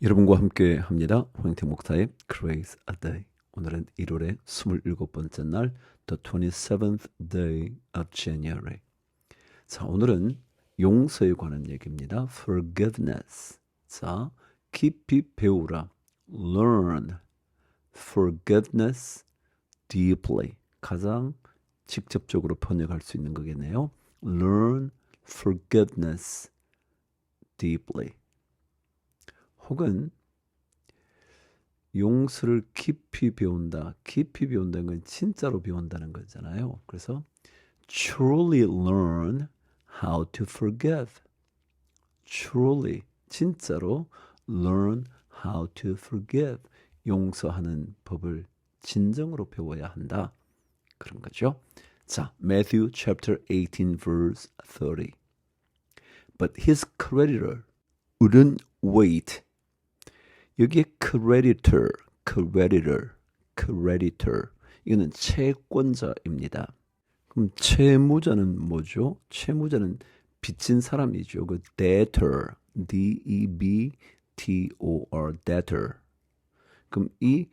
여러분과 함께 합니다. 황태 목사의 Grace a Day. 오늘은 1월의 27번째 날, the 27th day of January. 자, 오늘은 용서에 관한 얘기입니다. forgiveness. 자, 깊이 배우라. learn forgiveness deeply. 가장 직접적으로 번역할 수 있는 거겠네요. learn forgiveness deeply. 혹은 용서를 깊이 배운다. 깊이 배운다는 건 진짜로 배운다는 거잖아요. 그래서 truly learn how to forgive. truly 진짜로 learn how to forgive. 용서하는 법을 진정으로 배워야 한다. 그런 거죠. 자, Matthew chapter 18 verse 30. But his creditor wouldn't wait 여기에 creditor, creditor, creditor 이거는 채권자입니다. 그럼 채무자는 뭐죠? 채무자는 빚진 사람이죠. 그 debtor, D-E-B-T-O-R, debtor. 그럼 이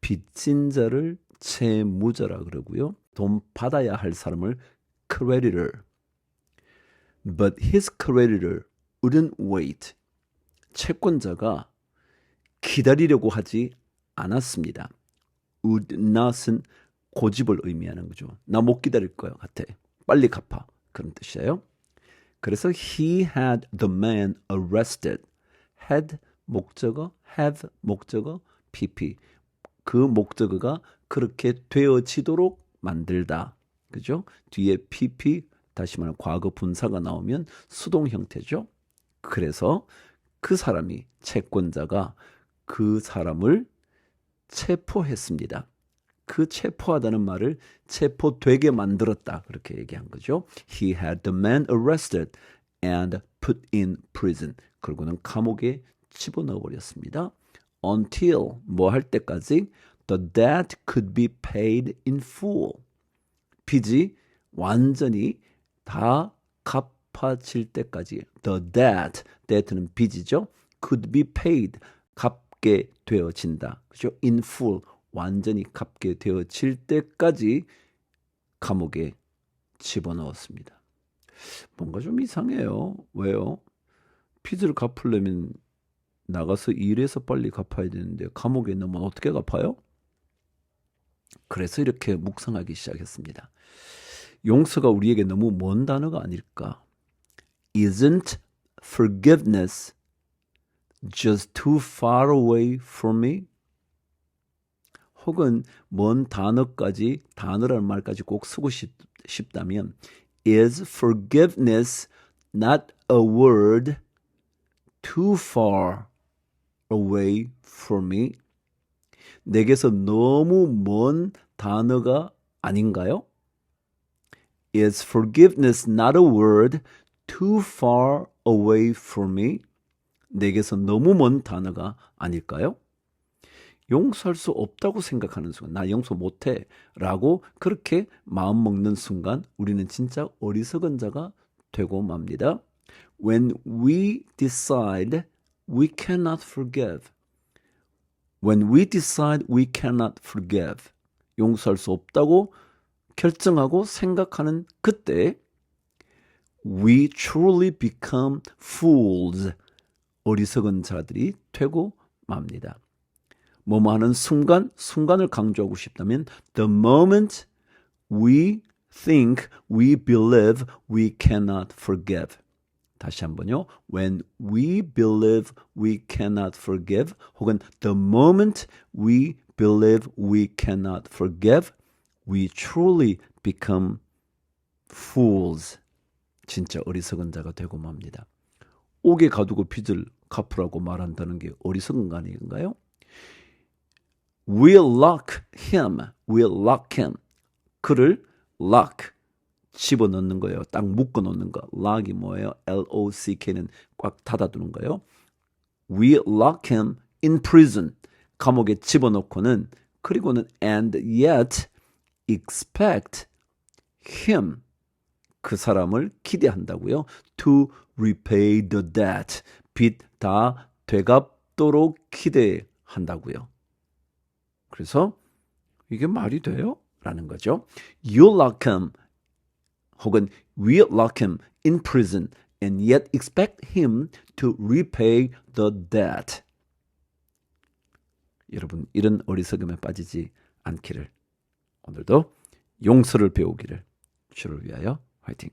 빚진 자를 채무자라 그러고요. 돈 받아야 할 사람을 creditor. But his creditor wouldn't wait. 채권자가 기다리려고 하지 않았습니다. would not은 고집을 의미하는 거죠. 나 못 기다릴 거야 같아. 빨리 갚아. 그런 뜻이에요. 그래서 he had the man arrested. had 목적어, have 목적어, pp. 그 목적어가 그렇게 되어지도록 만들다. 그죠? 뒤에 pp 다시 말하면 과거 분사가 나오면 수동 형태죠. 그래서 그 사람이 채권자가 그 사람을 체포했습니다. 그 체포하다는 말을 체포되게 만들었다. 그렇게 얘기한 거죠. He had the man arrested and put in prison. 그리고는 감옥에 집어넣어 버렸습니다. Until 뭐 할 때까지 the debt could be paid in full. 빚이 완전히 다 갚아질 때까지 the debt, debt는 빚이죠. could be paid 갚 게 되어진다. 그죠? in full 완전히 갚게 되어질 때까지 감옥에 집어넣었습니다. 뭔가 좀 이상해요. 왜요? 빚을 갚으려면 나가서 일해서 빨리 갚아야 되는데 감옥에 넣으면 어떻게 갚아요? 그래서 이렇게 묵상하기 시작했습니다. 용서가 우리에게 너무 먼 단어가 아닐까? Isn't forgiveness just too far away from me? 혹은 먼 단어까지 단어라는 말까지 꼭 쓰고 싶, 싶다면 is forgiveness not a word too far away from me? 내게서 너무 먼 단어가 아닌가요? Is forgiveness not a word too far away from me? 내게서 너무 먼 단어가 아닐까요? 용서할 수 없다고 생각하는 순간, 나 용서 못해 라고 그렇게 마음 먹는 순간 우리는 진짜 어리석은 자가 되고 맙니다. When we decide we cannot forgive, when we decide we cannot forgive, 용서할 수 없다고 결정하고 생각하는 그때 we truly become fools. 어리석은 자들이 되고 맙니다. 뭐뭐 하는 순간, 순간을 강조하고 싶다면 the moment we think, we believe we cannot forgive. 다시 한번요. When we believe we cannot forgive 혹은 the moment we believe we cannot forgive we truly become fools. 진짜 어리석은 자가 되고 맙니다. 옥에 가두고 빚을 갚으라고 말한다는 게 어리석은 거 아닌가요? We'll lock him. We'll lock him. 그를 lock 집어넣는 거예요. 딱 묶어 놓는 거. lock이 뭐예요? L-O-C-K는 꽉 닫아두는 거예요. We lock him in prison. 감옥에 집어넣고는 그리고는 and yet expect him 그 사람을 기대한다고요. To repay the debt. 빚 다 되갚 갚도록 기대한다고요. 그래서 이게 말이 돼요? 라는 거죠. You lock him 혹은 we lock him in prison and yet expect him to repay the debt. 여러분 이런 어리석음에 빠지지 않기를 오늘도 용서를 배우기를 주를 위하여 화이팅.